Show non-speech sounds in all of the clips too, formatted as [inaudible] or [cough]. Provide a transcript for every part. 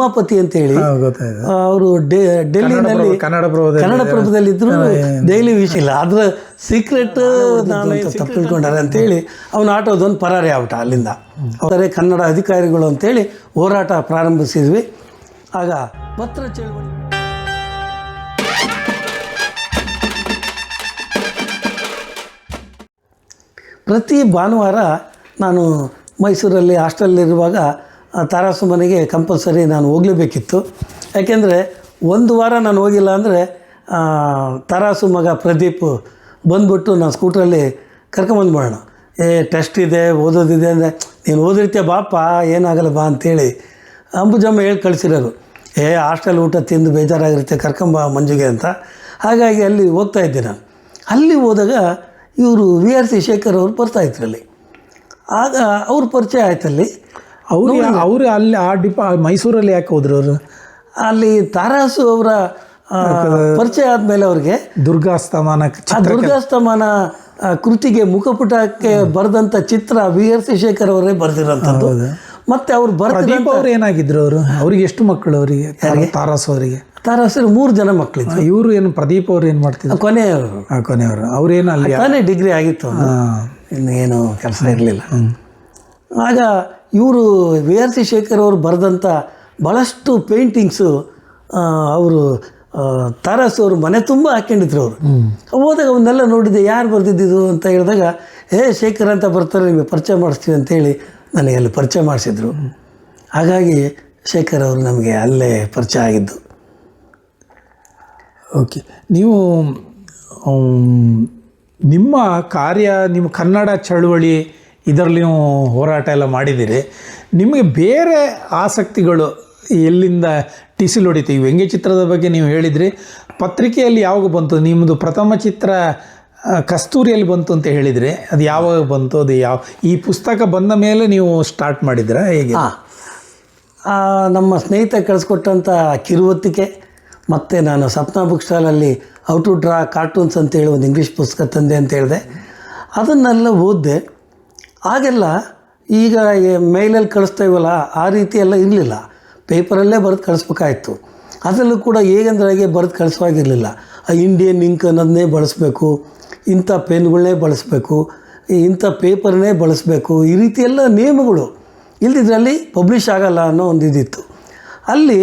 ಉಮಾಪತಿ ಅಂತ ಹೇಳಿ ಅವರು ಡೆಲ್ಲಿನಲ್ಲಿ ಕನ್ನಡ ಪ್ರಭದಲ್ಲಿ ಇದ್ರು ಡೈಲಿ ವಿಷಯ ಇಲ್ಲ ಅದ್ರ ಸೀಕ್ರೆಟ್ ನಾನು ತಪ್ಪು ಅಂತ ಅಂತೇಳಿ ಅವನ ಆಟೋದೊಂದು ಪರಾರಿ ಆಗ್ಬಿಟ್ಟ ಅಲ್ಲಿಂದ. ಅವರೇ ಕನ್ನಡ ಅಧಿಕಾರಿಗಳು ಅಂತೇಳಿ ಹೋರಾಟ ಪ್ರಾರಂಭಿಸಿದ್ವಿ. ಆಗ ಪತ್ರ ಚಳವಳಿ ಪ್ರತಿ ಭಾನುವಾರ ನಾನು ಮೈಸೂರಲ್ಲಿ ಹಾಸ್ಟೆಲ್ಲಿರುವಾಗ ತಾರಾಸು ಮನೆಗೆ ಕಂಪಲ್ಸರಿ ನಾನು ಹೋಗಲೇಬೇಕಿತ್ತು. ಯಾಕೆಂದರೆ ಒಂದು ವಾರ ನಾನು ಹೋಗಿಲ್ಲ ಅಂದರೆ ತಾರಾಸು ಮಗ ಪ್ರದೀಪ್ ಬಂದ್ಬಿಟ್ಟು ನಾನು ಸ್ಕೂಟ್ರಲ್ಲಿ ಕರ್ಕೊಂಬಂದ್ಬಿಡೋಣ ಏ, ಟೆಸ್ಟ್ ಇದೆ, ಓದೋದಿದೆ ಅಂದರೆ, ನೀನು ಓದಿರ್ತೀಯ ಬಾಪ, ಏನಾಗಲ್ಲ ಬಾ ಅಂತೇಳಿ ಅಂಬುಜಮ್ಮ ಹೇಳಿ ಕಳಿಸಿರೋರು. ಏ, ಹಾಸ್ಟೆಲ್ ಊಟ ತಿಂದು ಬೇಜಾರಾಗಿರುತ್ತೆ, ಕರ್ಕೊಂಬ ಮಂಜುಗೆ ಅಂತ. ಹಾಗಾಗಿ ಅಲ್ಲಿ ಹೋಗ್ತಾ ಇದ್ದೆ ನಾನು. ಅಲ್ಲಿ ಹೋದಾಗ ಇವರು ವಿ ಆರ್ ಸಿ ಶೇಖರ್ ಅವರು ಬರ್ತಾಯಿದ್ರಲ್ಲಿ ಆಗ ಅವ್ರ ಪರಿಚಯ ಆಯ್ತಲ್ಲಿ. ಅವ್ರು ಅವರು ಅಲ್ಲಿ ಆ ಡಿಪಾ ಮೈಸೂರಲ್ಲಿ ಯಾಕೆ ಹೋದ್ರು ಅವರು? ಅಲ್ಲಿ ತಾರಾಸು ಅವರ ಪರಿಚಯ ಆದಮೇಲೆ ಅವ್ರಿಗೆ. ದುರ್ಗಾಸ್ತಮಾನ ದುರ್ಗಾಸ್ತಮಾನ ಕೃತಿಗೆ ಮುಖಪುಟಕ್ಕೆ ಬರೆದಂಥ ಚಿತ್ರ ವಿ ಆರ್ ಶೇಖರ್ ಅವರೇ ಬರೆದಿರೋಂಥದ್ದು. ಮತ್ತೆ ಅವ್ರು ಬರ್ತಾರೆ ಪ್ರದೀಪ್ ಅವ್ರು ಏನಾಗಿದ್ರು ಅವರು? ಅವ್ರಿಗೆ ಎಷ್ಟು ಮಕ್ಕಳು ಅವರಿಗೆ? ತಾರಾಸು ಅವರಿಗೆ? ತಾರಾಸು ಮೂರು ಜನ ಮಕ್ಕಳಿದ್ರು ಇವರು ಏನು ಪ್ರದೀಪ್ ಅವ್ರು ಏನು ಮಾಡ್ತಿದ್ರು? ಕೊನೆಯವರು. ಕೊನೆಯವರು. ಅವ್ರೇನು ಅಲ್ಲಿ ತಾನೇ ಡಿಗ್ರಿ ಆಗಿತ್ತು ಇನ್ನೇನು ಹಾ. ಇನ್ನು ಏನು ಕೆಲಸ ಇರಲಿಲ್ಲ. ಆಗ ಇವರು ವಿ ಆರ್ ಸಿ ಶೇಖರ್ ಅವರು ಬರೆದಂಥ ಭಾಳಷ್ಟು ಪೇಂಟಿಂಗ್ಸು ಅವರು ತಾರಾಸು ಅವರು ಮನೆ ತುಂಬ ಹಾಕ್ಕೊಂಡಿದ್ರು ಅವರು. ಹೋದಾಗ ಅವನ್ನೆಲ್ಲ ನೋಡಿದ್ದೆ ಯಾರು ಬರೆದಿದ್ದು ಅಂತ ಹೇಳಿದಾಗ ಏ ಶೇಖರ್ ಅಂತ ಬರ್ತಾರೆ ನಿಮಗೆ ಪರಿಚಯ ಮಾಡಿಸ್ತೀವಿ ಅಂತೇಳಿ ನನಗೆ ಅಲ್ಲಿ ಪರಿಚಯ ಮಾಡಿಸಿದ್ರು. ಹಾಗಾಗಿ ಶೇಖರ್ ಅವರು ನಮಗೆ ಅಲ್ಲೇ ಪರಿಚಯ ಆಗಿದ್ದು. ಓಕೆ. ನೀವು ನಿಮ್ಮ ಕಾರ್ಯ ನಿಮ್ಮ ಕನ್ನಡ ಚಳುವಳಿ ಇದರಲ್ಲಿ ನೀವು ಹೋರಾಟ ಎಲ್ಲ ಮಾಡಿದ್ದೀರಿ. ನಿಮಗೆ ಬೇರೆ ಆಸಕ್ತಿಗಳು ಎಲ್ಲಿಂದ ಟಿಸಿಲ್ ಹೊಡಿತು ಈ ವ್ಯಂಗ್ಯ ಚಿತ್ರದ ಬಗ್ಗೆ ನೀವು ಹೇಳಿದ್ರಿ. ಪತ್ರಿಕೆಯಲ್ಲಿ ಯಾವಾಗ ಬಂತು? ನಿಮ್ಮದು ಪ್ರಥಮ ಚಿತ್ರ ಕಸ್ತೂರಿಯಲ್ಲಿ ಬಂತು ಅಂತ ಹೇಳಿದ್ರಿ. ಅದು ಯಾವಾಗ ಬಂತು? ಅದು ಯಾವ, ಈ ಪುಸ್ತಕ ಬಂದ ಮೇಲೆ ನೀವು ಸ್ಟಾರ್ಟ್ ಮಾಡಿದ್ರ ಹೇಗೆ? ನಮ್ಮ ಸ್ನೇಹಿತ ಕಳಿಸ್ಕೊಟ್ಟಂಥ ಕಿರುವತ್ತಿಕೆ ಮತ್ತು ನಾನು ಸಪ್ನ ಬುಕ್ ಸ್ಟಾಲಲ್ಲಿ ಔಟ್ ಟು ಡ್ರಾ ಕಾರ್ಟೂನ್ಸ್ ಅಂತೇಳಿ ಒಂದು ಇಂಗ್ಲೀಷ್ ಪುಸ್ತಕ ತಂದೆ ಅಂತ ಹೇಳಿದೆ. ಅದನ್ನೆಲ್ಲ ಓದಿದೆ. ಆಗೆಲ್ಲ ಈಗ ಮೇಲಲ್ಲಿ ಕಳಿಸ್ತಾ ಇವಲ್ಲ ಆ ರೀತಿ ಎಲ್ಲ ಇರಲಿಲ್ಲ. ಪೇಪರಲ್ಲೇ ಬರೆದು ಕಳಿಸ್ಬೇಕಾಯ್ತು. ಅದರಲ್ಲೂ ಕೂಡ ಹೇಗೆಂದ್ರಾಗೆ ಬರೆದು ಕಳಿಸುವಾಗಿರಲಿಲ್ಲ. ಆ ಇಂಡಿಯನ್ ಇಂಕ್ ಅನ್ನೋದನ್ನೇ ಬಳಸಬೇಕು, ಇಂಥ ಪೆನ್ಗಳನ್ನೇ ಬಳಸಬೇಕು ಇಂಥ ಪೇಪರ್ನೇ ಬಳಸಬೇಕು, ಈ ರೀತಿ ಎಲ್ಲ ನಿಯಮಗಳು ಇಲ್ಲದಿದ್ರಲ್ಲಿ ಪಬ್ಲಿಷ್ ಆಗಲ್ಲ ಅನ್ನೋ ಒಂದು ಇದಿತ್ತು. ಅಲ್ಲಿ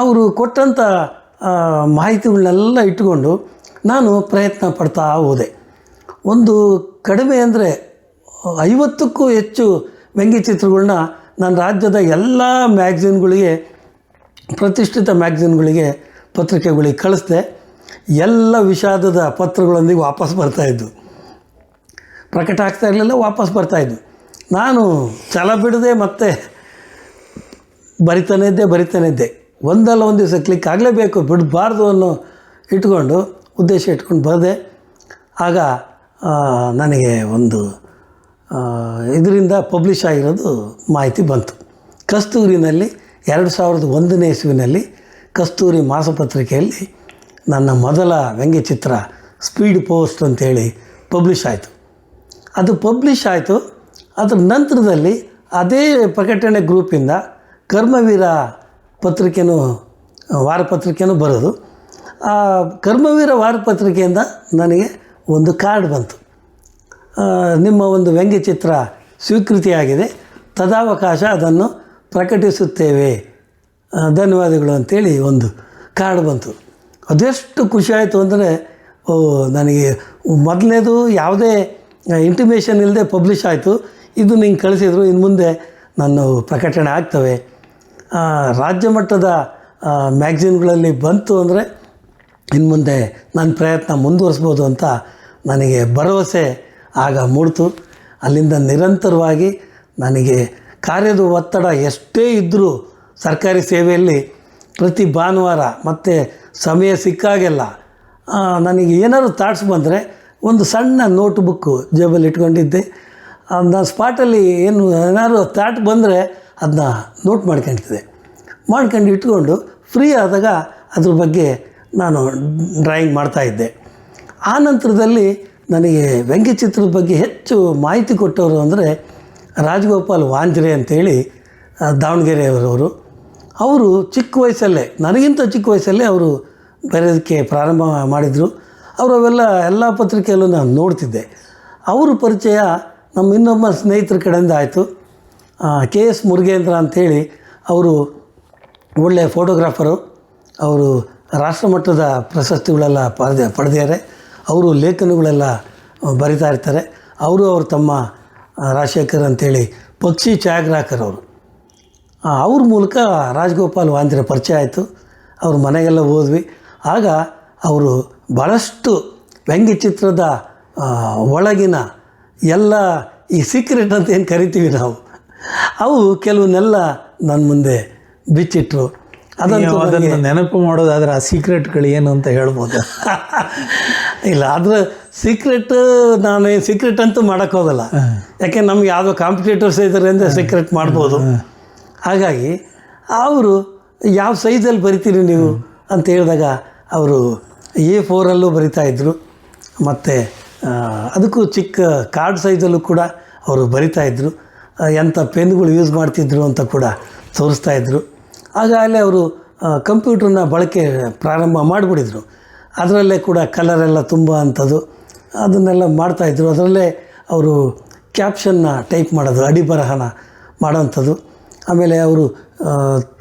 ಅವರು ಕೊಟ್ಟಂಥ ಮಾಹಿತಿಗಳನ್ನೆಲ್ಲ ಇಟ್ಟುಕೊಂಡು ನಾನು ಪ್ರಯತ್ನ ಪಡ್ತಾ ಹೋದೆ. ಒಂದು ಕಡಿಮೆ ಅಂದರೆ ಐವತ್ತಕ್ಕೂ ಹೆಚ್ಚು ವ್ಯಂಗ್ಯಚಿತ್ರಗಳನ್ನ ನಾನು ರಾಜ್ಯದ ಎಲ್ಲ ಮ್ಯಾಗ್ಝಿನ್ಗಳಿಗೆ ಪ್ರತಿಷ್ಠಿತ ಮ್ಯಾಗ್ಝಿನ್ಗಳಿಗೆ ಪತ್ರಿಕೆಗಳಿಗೆ ಕಳಿಸ್ದೆ, ಎಲ್ಲ ವಿಷಾದದ ಪತ್ರಗಳೊಂದಿಗೆ ವಾಪಸ್ ಬರ್ತಾಯಿದ್ದು ಪ್ರಕಟ ಆಗ್ತಾ ಇರಲಿಲ್ಲ, ವಾಪಸ್ ಬರ್ತಾಯಿದ್ದು ನಾನು ಛಲ ಬಿಡದೆ ಮತ್ತೆ ಬರಿತಾನೆ ಇದ್ದೆ ಬರಿತಾನೆ ಇದ್ದೆ. ಒಂದಲ್ಲ ಒಂದು ದಿವಸ ಕ್ಲಿಕ್ ಆಗಲೇಬೇಕು, ಬಿಡಬಾರ್ದು ಅನ್ನೋ ಇಟ್ಕೊಂಡು, ಉದ್ದೇಶ ಇಟ್ಕೊಂಡು ಬರದೆ. ಆಗ ನನಗೆ ಒಂದು ಇದರಿಂದ ಪಬ್ಲಿಷ್ ಆಗಿರೋದು ಮಾಹಿತಿ ಬಂತು. ಕಸ್ತೂರಿನಲ್ಲಿ ಎರಡು ಸಾವಿರದ ಒಂದನೇ ಇಸುವಿನಲ್ಲಿ ಕಸ್ತೂರಿ ಮಾಸಪತ್ರಿಕೆಯಲ್ಲಿ ನನ್ನ ಮೊದಲ ವ್ಯಂಗ್ಯಚಿತ್ರ ಸ್ಪೀಡ್ ಪೋಸ್ಟ್ ಅಂತೇಳಿ ಪಬ್ಲಿಷ್ ಆಯಿತು. ಅದು ಪಬ್ಲಿಷ್ ಆಯಿತು, ಅದರ ನಂತರದಲ್ಲಿ ಅದೇ ಪ್ರಕಟಣೆ ಗ್ರೂಪಿಂದ ಕರ್ಮವೀರ ಪತ್ರಿಕೆನೂ ವಾರಪತ್ರಿಕೆನೂ ಬರೋದು. ಆ ಕರ್ಮವೀರ ವಾರಪತ್ರಿಕೆಯಿಂದ ನನಗೆ ಒಂದು ಕಾರ್ಡ್ ಬಂತು. ನಿಮ್ಮ ಒಂದು ವ್ಯಂಗ್ಯಚಿತ್ರ ಸ್ವೀಕೃತಿಯಾಗಿದೆ. ತದಾವಕಾಶ ಅದನ್ನು ಪ್ರಕಟಿಸುತ್ತೇವೆ. ಧನ್ಯವಾದಗಳು ಅಂತೇಳಿ ಒಂದು ಕಾರ್ಡ್ ಬಂತು. ಅದೆಷ್ಟು ಖುಷಿಯಾಯಿತು ಅಂದರೆ, ಓ, ನನಗೆ ಮೊದಲನೇದು ಯಾವುದೇ ಇಂಟಿಮೇಷನ್ ಇಲ್ಲದೆ ಪಬ್ಲಿಷ್ ಆಯಿತು. ಇದು ನಿಂಗೆ ಕಳಿಸಿದ್ರು ಇನ್ನು ಮುಂದೆ ನಾನು ಪ್ರಕಟಣೆ ಆಗ್ತವೆ. ರಾಜ್ಯ ಮಟ್ಟದ ಮ್ಯಾಗ್ಝಿನ್ಗಳಲ್ಲಿ ಬಂತು ಅಂದರೆ ಇನ್ನು ಮುಂದೆ ನನ್ನ ಪ್ರಯತ್ನ ಮುಂದುವರಿಸ್ಬೋದು ಅಂತ ನನಗೆ ಭರವಸೆ ಆಗ ಮೂಡ್ತು. ಅಲ್ಲಿಂದ ನಿರಂತರವಾಗಿ ನನಗೆ ಕಾರ್ಯದ ಒತ್ತಡ ಎಷ್ಟೇ ಇದ್ದರೂ ಸರ್ಕಾರಿ ಸೇವೆಯಲ್ಲಿ ಪ್ರತಿ ಭಾನುವಾರ ಮತ್ತು ಸಮಯ ಸಿಕ್ಕಾಗೆಲ್ಲ ನನಗೆ ಏನಾದರೂ ಥಾಟ್ಸ್ ಬಂದರೆ ಒಂದು ಸಣ್ಣ ನೋಟ್ ಬುಕ್ಕು ಜೇಬಲ್ಲಿ ಇಟ್ಕೊಂಡಿದ್ದೆ. ಅದನ್ನ ಸ್ಪಾಟಲ್ಲಿ ಏನು ಏನಾದ್ರು ಥಾಟ್ ಬಂದರೆ ಅದನ್ನ ನೋಟ್ ಮಾಡ್ಕೊಳ್ತಿದ್ದೆ ಮಾಡ್ಕೊಂಡು ಇಟ್ಕೊಂಡು ಫ್ರೀ ಆದಾಗ ಅದ್ರ ಬಗ್ಗೆ ನಾನು ಡ್ರಾಯಿಂಗ್ ಮಾಡ್ತಾಯಿದ್ದೆ ಆ ನಂತರದಲ್ಲಿ ನನಗೆ ವ್ಯಂಗ್ಯಚಿತ್ರದ ಬಗ್ಗೆ ಹೆಚ್ಚು ಮಾಹಿತಿ ಕೊಟ್ಟವರು ಅಂದರೆ ರಾಜಗೋಪಾಲ್ ವಾಂಜ್ರೆ ಅಂತೇಳಿ ದಾವಣಗೆರೆಯವರವರು ಅವರು ಚಿಕ್ಕ ವಯಸ್ಸಲ್ಲೇ, ನನಗಿಂತ ಚಿಕ್ಕ ವಯಸ್ಸಲ್ಲೇ ಅವರು ಬರೆಯೋದಕ್ಕೆ ಪ್ರಾರಂಭ ಮಾಡಿದರು. ಅವರು ಅವೆಲ್ಲ ಎಲ್ಲ ಪತ್ರಿಕೆಯಲ್ಲೂ ನಾನು ನೋಡ್ತಿದ್ದೆ. ಅವರ ಪರಿಚಯ ನಮ್ಮ ಇನ್ನೊಬ್ಬ ಸ್ನೇಹಿತರ ಕಡೆಯಿಂದ ಆಯಿತು. ಕೆ ಎಸ್ ಮುರುಗೇಂದ್ರ ಅಂಥೇಳಿ ಅವರು ಒಳ್ಳೆಯ ಫೋಟೋಗ್ರಾಫರು. ಅವರು ರಾಷ್ಟ್ರಮಟ್ಟದ ಪ್ರಶಸ್ತಿಗಳೆಲ್ಲ ಪಡೆದ, ಪಡೆದಿದ್ದಾರೆ. ಅವರು ಲೇಖನಗಳೆಲ್ಲ ಬರಿತಾ ಇರ್ತಾರೆ. ಅವರು ಅವರು ತಮ್ಮ ರಾಜಶೇಖರ್ ಅಂತೇಳಿ ಪಕ್ಷಿ ಛಾಯಾಗ್ರಾಹಕರು ಅವರು. ಅವ್ರ ಮೂಲಕ ರಾಜಗೋಪಾಲ್ ವಾಂತಿರ ಪರಿಚಯ ಆಯಿತು. ಅವ್ರ ಮನೆಗೆಲ್ಲ ಹೋದ್ವಿ. ಆಗ ಅವರು ಭಾಳಷ್ಟು ವ್ಯಂಗ್ಯಚಿತ್ರದ ಒಳಗಿನ ಎಲ್ಲ ಈ ಸೀಕ್ರೆಟ್ ಅಂತ ಏನು ಕರಿತೀವಿ ನಾವು, ಅವು ಕೆಲವನ್ನೆಲ್ಲ ನನ್ನ ಮುಂದೆ ಬಿಚ್ಚಿಟ್ರು. ಅದಂತೂ ನೀವು ಅದನ್ನು ನೆನಪು ಮಾಡೋದಾದ್ರೆ ಆ ಸೀಕ್ರೆಟ್ಗಳು ಏನು ಅಂತ ಹೇಳ್ಬೋದು. [laughs] ಇಲ್ಲ ಆದರೆ ಸೀಕ್ರೆಟ್ ನಾನು ಸೀಕ್ರೆಟ್ ಅಂತೂ ಮಾಡೋಕ್ಕೆ ಹೋಗಲ್ಲ. ಯಾಕೆ ನಮ್ಗೆ ಯಾವುದೋ ಕಾಂಪಿಟೇಟರ್ಸ್ ಇದ್ದಾರೆ ಅಂದರೆ ಸೀಕ್ರೆಟ್ ಮಾಡ್ಬೋದು. ಹಾಗಾಗಿ ಅವರು ಯಾವ ಸೈಜಲ್ಲಿ ಬರಿತೀರಿ ನೀವು ಅಂತ ಹೇಳಿದಾಗ ಅವರು ಎ ಫೋರಲ್ಲೂ ಬರಿತಾಯಿದ್ರು ಇದ್ದರು ಮತ್ತು ಅದಕ್ಕೂ ಚಿಕ್ಕ ಕಾರ್ಡ್ ಸೈಜಲ್ಲೂ ಕೂಡ ಅವರು ಬರಿತಾ ಇದ್ದರು ಆ, ಎಂಥ ಪೆನ್ಗಳು ಯೂಸ್ ಮಾಡ್ತಿದ್ರು ಅಂತ ಕೂಡ ತೋರಿಸ್ತಾ ಆಗ ಅಲ್ಲೇ ಅವರು ಕಂಪ್ಯೂಟ್ರನ್ನ ಬಳಕೆ ಪ್ರಾರಂಭ ಮಾಡಿಬಿಟ್ಟಿದ್ರು ಅದರಲ್ಲೇ ಕೂಡ ಕಲರ್ ಎಲ್ಲ ತುಂಬ ಅಂಥದ್ದು ಅದನ್ನೆಲ್ಲ ಮಾಡ್ತಾಯಿದ್ರು ಅದರಲ್ಲೇ ಅವರು ಕ್ಯಾಪ್ಷನ್ನ ಟೈಪ್ ಮಾಡೋದು ಅಡಿ ಬರಹನ ಮಾಡೋವಂಥದ್ದು. ಆಮೇಲೆ ಅವರು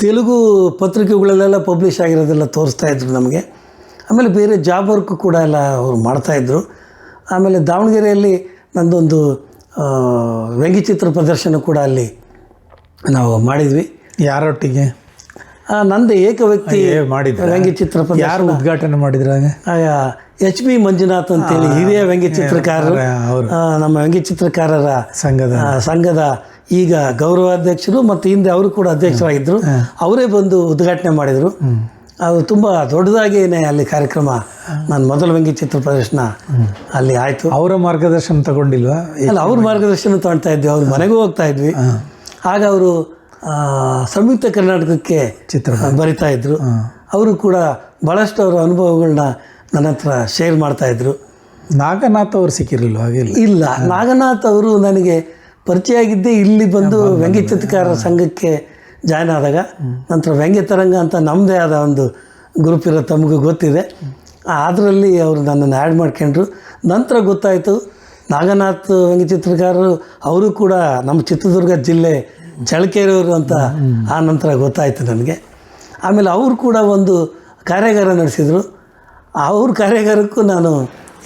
ತೆಲುಗು ಪತ್ರಿಕೆಗಳಲ್ಲೆಲ್ಲ ಪಬ್ಲಿಷ್ ಆಗಿರೋದೆಲ್ಲ ತೋರಿಸ್ತಾ ಇದ್ರು ನಮಗೆ. ಆಮೇಲೆ ಬೇರೆ ಜಾಬ್ ವರ್ಕ್ ಕೂಡ ಎಲ್ಲ ಅವರು ಮಾಡ್ತಾಯಿದ್ರು ಆಮೇಲೆ ದಾವಣಗೆರೆಯಲ್ಲಿ ನಂದೊಂದು ವ್ಯಂಗ್ಯಚಿತ್ರ ಪ್ರದರ್ಶನ ಕೂಡ ಅಲ್ಲಿ ನಾವು ಮಾಡಿದ್ವಿ. ಯಾರೊಟ್ಟಿಗೆ? ನಂದೇ ಏಕ ವ್ಯಕ್ತಿ ಏ, ಮಾಡಿದ್ರಾ? ವ್ಯಂಗ್ಯಚಿತ್ರ ಯಾರು ಉದ್ಘಾಟನೆ ಮಾಡಿದ್ರ ಎಚ್ ಬಿ ಮಂಜುನಾಥ್ ಅಂತೇಳಿ ಹಿರಿಯ ವ್ಯಂಗ್ಯಚಿತ್ರಕಾರರು. ಅವರು. ನಮ್ಮ ನಮ್ಮ ವ್ಯಂಗ್ಯಚಿತ್ರಕಾರರ ಸಂಘದ. ಸಂಘದ ಈಗ ಗೌರವಾಧ್ಯಕ್ಷರು ಮತ್ತು ಹಿಂದೆ ಅವರು ಕೂಡ ಅಧ್ಯಕ್ಷರಾಗಿದ್ದರು. ಅವರೇ ಬಂದು ಉದ್ಘಾಟನೆ ಮಾಡಿದರು. ಅದು ತುಂಬ ದೊಡ್ಡದಾಗೇನೆ ಅಲ್ಲಿ ಕಾರ್ಯಕ್ರಮ. ನಾನು ಮೊದಲ ವ್ಯಂಗ್ಯಚಿತ್ರ ಪ್ರದರ್ಶನ ಅಲ್ಲಿ ಆಯಿತು. ಅವರ ಮಾರ್ಗದರ್ಶನ ತಗೊಂಡಿಲ್ವಾ? ಅಲ್ಲ ಅವ್ರ ಮಾರ್ಗದರ್ಶನ ತಗೊಳ್ತಾ ಇದ್ವಿ. ಅವ್ರ ಮನೆಗೂ ಹೋಗ್ತಾ ಇದ್ವಿ. ಆಗ ಅವರು ಸಂಯುಕ್ತ ಕರ್ನಾಟಕಕ್ಕೆ ಚಿತ್ರ ಬರಿತಾ ಇದ್ದರು ಅವರು ಕೂಡ ಭಾಳಷ್ಟು ಅವರ ಅನುಭವಗಳನ್ನ ನನ್ನ ಹತ್ರ ಶೇರ್ ಮಾಡ್ತಾಯಿದ್ರು ನಾಗನಾಥ್ ಅವರು ಸಿಕ್ಕಿರಲಿಲ್ಲ ಹಾಗೆ ಇಲ್ಲ? ನಾಗನಾಥ್ ಅವರು ನನಗೆ ಪರಿಚಯ ಆಗಿದ್ದೇ ಇಲ್ಲಿ ಬಂದು ವ್ಯಂಗ್ಯ ಚಿತ್ರಕಾರರ ಸಂಘಕ್ಕೆ ಜಾಯ್ನ್ ಆದಾಗ ನಂತರ ವ್ಯಂಗ್ಯ ತರಂಗ ಅಂತ ನಮ್ಮದೇ ಆದ ಒಂದು ಗ್ರೂಪ್ ಇರೋ ತಮಗೂ ಗೊತ್ತಿದೆ. ಅದರಲ್ಲಿ ಅವರು ನನ್ನನ್ನು ಆ್ಯಡ್ ಮಾಡ್ಕೊಂಡ್ರು. ನಂತರ ಗೊತ್ತಾಯಿತು ನಾಗನಾಥ್ ವ್ಯಂಗ್ಯ ಚಿತ್ರಕಾರರು ಅವರು ಕೂಡ ನಮ್ಮ ಚಿತ್ರದುರ್ಗ ಜಿಲ್ಲೆ ಚಳ್ಳಕೆರೆಯವರು ಅಂತ ಆ ನಂತರ ಗೊತ್ತಾಯಿತು ನನಗೆ. ಆಮೇಲೆ ಅವರು ಕೂಡ ಒಂದು ಕಾರ್ಯಾಗಾರ ನಡೆಸಿದರು. ಅವ್ರ ಕಾರ್ಯಾಗಾರಕ್ಕೂ ನಾನು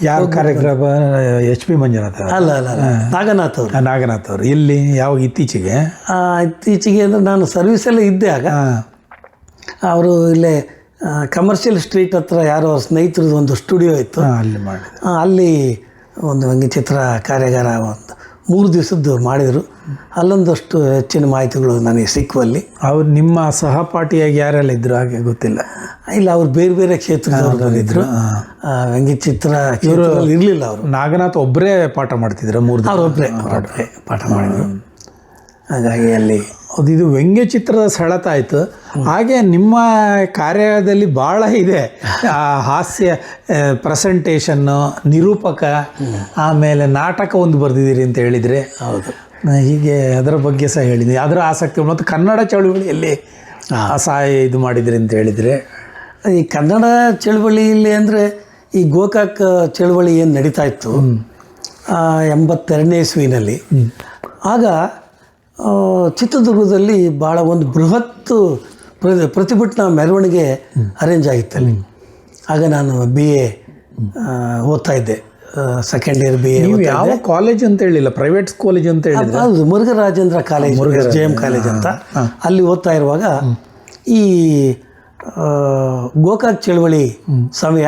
ಯಾವ ಕಾರ್ಯಕ್ರಮ? ಎಚ್ ಪಿ ಮಂಜುನಾಥ್ ಅಲ್ಲ ಅಲ್ಲ ನಾಗನಾಥ್ ಅವರು. ನಾಗನಾಥ್ ಅವರು. ಇಲ್ಲಿ ಯಾವಾಗ ಇತ್ತೀಚೆಗೆ? ಇತ್ತೀಚೆಗೆ ಅಂದರೆ ನಾನು ಸರ್ವಿಸಲ್ಲೇ ಇದ್ದೆ ಆಗ. ಅವರು ಇಲ್ಲೇ ಕಮರ್ಷಿಯಲ್ ಸ್ಟ್ರೀಟ್ ಹತ್ರ ಯಾರೋ ಅವ್ರ ಸ್ನೇಹಿತರದ್ದು ಒಂದು ಸ್ಟುಡಿಯೋ ಇತ್ತು. ಅಲ್ಲಿ ಮಾಡಿ ಅಲ್ಲಿ ಒಂದು ವ್ಯಂಗ್ಯಚಿತ್ರ ಕಾರ್ಯಾಗಾರ ಒಂದು ಮೂರು ದಿವಸದ್ದು ಮಾಡಿದರು. ಅಲ್ಲೊಂದಷ್ಟು ಹೆಚ್ಚಿನ ಮಾಹಿತಿಗಳು ನನಗೆ ಸಿಕ್ಕುವಲ್ಲಿ. ಅವ್ರು ನಿಮ್ಮ ಸಹಪಾಠಿಯಾಗಿ ಯಾರೆಲ್ಲ ಇದ್ರು ಹಾಗೆ ಗೊತ್ತಿಲ್ಲ? ಇಲ್ಲ ಅವ್ರು ಬೇರೆ ಬೇರೆ ಕ್ಷೇತ್ರದವ್ರು ಬಂದಿದ್ರು ಚಿತ್ರ ವ್ಯಂಗ್ಯಚಿತ್ರ ಕ್ಷೇತ್ರದಲ್ಲಿ ಇರಲಿಲ್ಲ ಅವರು. ನಾಗನಾಥ್ ಒಬ್ಬರೇ ಪಾಠ ಮಾಡ್ತಿದ್ರು ಮೂರು ದಿನ? ಒಬ್ಬರೇ ಪಾಠ ಮಾಡಿದರು. ಹಾಗಾಗಿ ಅಲ್ಲಿ ಅದು ಇದು ವ್ಯಂಗ್ಯಚಿತ್ರದ ಸೆಳೆತ ಆಯಿತು. ಹಾಗೆ ನಿಮ್ಮ ಕಾರ್ಯದಲ್ಲಿ ಭಾಳ ಇದೆ. ಆ ಹಾಸ್ಯ ಪ್ರೆಸೆಂಟೇಷನ್ನು ನಿರೂಪಕ ಆಮೇಲೆ ನಾಟಕ ಒಂದು ಬರೆದಿದ್ದೀರಿ ಅಂತ ಹೇಳಿದರೆ. ಹೌದು. ಹೀಗೆ ಅದರ ಬಗ್ಗೆ ಸಹ ಹೇಳಿದ್ವಿ ಅದರ ಆಸಕ್ತಿ ಮತ್ತು ಕನ್ನಡ ಚಳುವಳಿಯಲ್ಲಿ ಸಹಾಯ ಇದು ಮಾಡಿದ್ರಿ ಅಂತ ಹೇಳಿದರೆ. ಈ ಕನ್ನಡ ಚಳುವಳಿಯಲ್ಲಿ ಅಂದರೆ ಈ ಗೋಕಾಕ್ ಚಳುವಳಿ ಏನು ನಡೀತಾ ಇತ್ತು? ಎಂಬತ್ತೆರಡನೇ ಇಸ್ವಿನಲ್ಲಿ. ಆಗ ಚಿತ್ರದುರ್ಗದಲ್ಲಿ ಭಾಳ ಒಂದು ಬೃಹತ್ ಪ್ರ- ಪ್ರತಿಭಟನಾ ಮೆರವಣಿಗೆ ಅರೇಂಜ್ ಆಗಿತ್ತಲ್ಲಿ ಆಗ ನಾನು ಬಿ ಎ ಓದ್ತಾ ಇದ್ದೆ. ಸೆಕೆಂಡ್ ಇಯರ್ ಬಿ ಎ ಯಾವ ಕಾಲೇಜ್ ಅಂತ ಹೇಳಿಲ್ಲ ಪ್ರೈವೇಟ್ ಕಾಲೇಜ್ ಅಂತ ಹೇಳಿದ್ರೆ? ಹೌದು Murugharajendra college J M college ಅಂತ. ಅಲ್ಲಿ ಓದ್ತಾ ಇರುವಾಗ ಈ ಗೋಕಾಕ್ ಚಳವಳಿ ಸಮಯ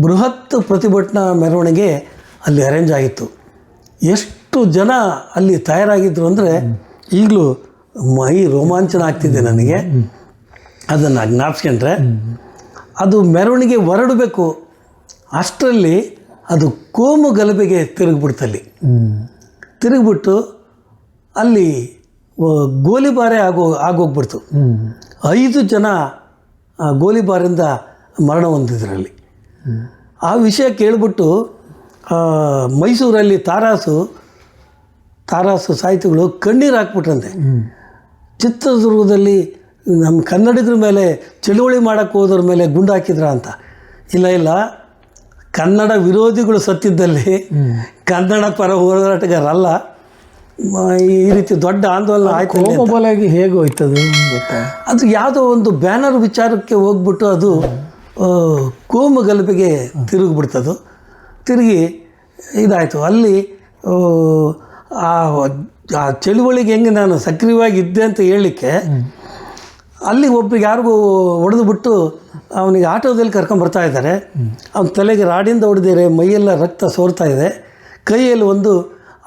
ಬೃಹತ್ ಪ್ರತಿಭಟನಾ ಮೆರವಣಿಗೆ ಅಲ್ಲಿ ಅರೇಂಜ್ ಆಗಿತ್ತು. ಎಷ್ಟು ಜನ ಅಲ್ಲಿ ತಯಾರಾಗಿದ್ರು ಅಂದರೆ ಈಗಲೂ ಮೈ ರೋಮಾಂಚನ ಆಗ್ತಿದೆ ನನಗೆ. ಅದನ್ನು ಜ್ಞಾಪಿಸ್ಕೊಂಡ್ರೆ, ಅದು ಮೆರವಣಿಗೆ ಹೊರಡಬೇಕು. ಅಷ್ಟರಲ್ಲಿ ಅದು ಕೋಮು ಗಲಭೆಗೆ ತಿರುಗಿಬಿಡ್ತಲ್ಲಿ ತಿರುಗಿಬಿಟ್ಟು ಅಲ್ಲಿ ಗೋಲಿಬಾರೆ ಆಗೋ, ಆಗೋಗ್ಬಿಡ್ತು. ಐದು ಜನ ಗೋಲಿಬಾರಿಂದ ಮರಣ ಹೊಂದಿದ್ರಲ್ಲಿ. ಆ ವಿಷಯ ಕೇಳಿಬಿಟ್ಟು ಮೈಸೂರಲ್ಲಿ ತಾರಾಸು ತಾರಾಸು ಸಾಹಿತಿಗಳು ಕಣ್ಣೀರು ಹಾಕ್ಬಿಟ್ರಂತೆ. ಚಿತ್ರದುರ್ಗದಲ್ಲಿ ನಮ್ಮ ಕನ್ನಡಿಗರ ಮೇಲೆ ಚಳುವಳಿ ಮಾಡೋಕ್ಕೆ ಹೋದ್ರ ಮೇಲೆ ಗುಂಡು ಹಾಕಿದ್ರ ಅಂತ. ಇಲ್ಲ ಇಲ್ಲ. ಕನ್ನಡ ವಿರೋಧಿಗಳು ಸತ್ತಿದ್ದಲ್ಲಿ ಕನ್ನಡ ಪರ ಹೋರಾಟಗಾರಲ್ಲ ಈ ರೀತಿ ದೊಡ್ಡ ಆಂದೋಲನ ಆಯ್ತು ಮೊಬೈಲಾಗಿ ಹೇಗೆ ಹೋಯ್ತದೆ ಅದು ಯಾವುದೋ ಒಂದು ಬ್ಯಾನರ್ ವಿಚಾರಕ್ಕೆ ಹೋಗ್ಬಿಟ್ಟು ಅದು ಕೋಮು ಗಲಭೆಗೆ ತಿರುಗಿಬಿಡ್ತದು. ತಿರುಗಿ ಇದಾಯಿತು. ಅಲ್ಲಿ ಆ, ಆ ಚಳುವಳಿಗೆ ಹೆಂಗೆ ನಾನು ಸಕ್ರಿಯವಾಗಿ ಇದ್ದೆ ಅಂತ ಹೇಳಲಿಕ್ಕೆ ಅಲ್ಲಿ ಒಬ್ರಿಗೆ ಯಾರಿಗೂ ಹೊಡೆದು ಬಿಟ್ಟು ಅವನಿಗೆ ಆಟೋದಲ್ಲಿ ಕರ್ಕೊಂಬರ್ತಾ ಇದ್ದಾರೆ. ಅವನ ತಲೆಗೆ ರಾಡಿಂದ ಹೊಡೆದಿದ್ದಾರೆ ಮೈಯೆಲ್ಲ ರಕ್ತ ಸೋರ್ತಾ ಇದೆ. ಕೈಯಲ್ಲಿ ಒಂದು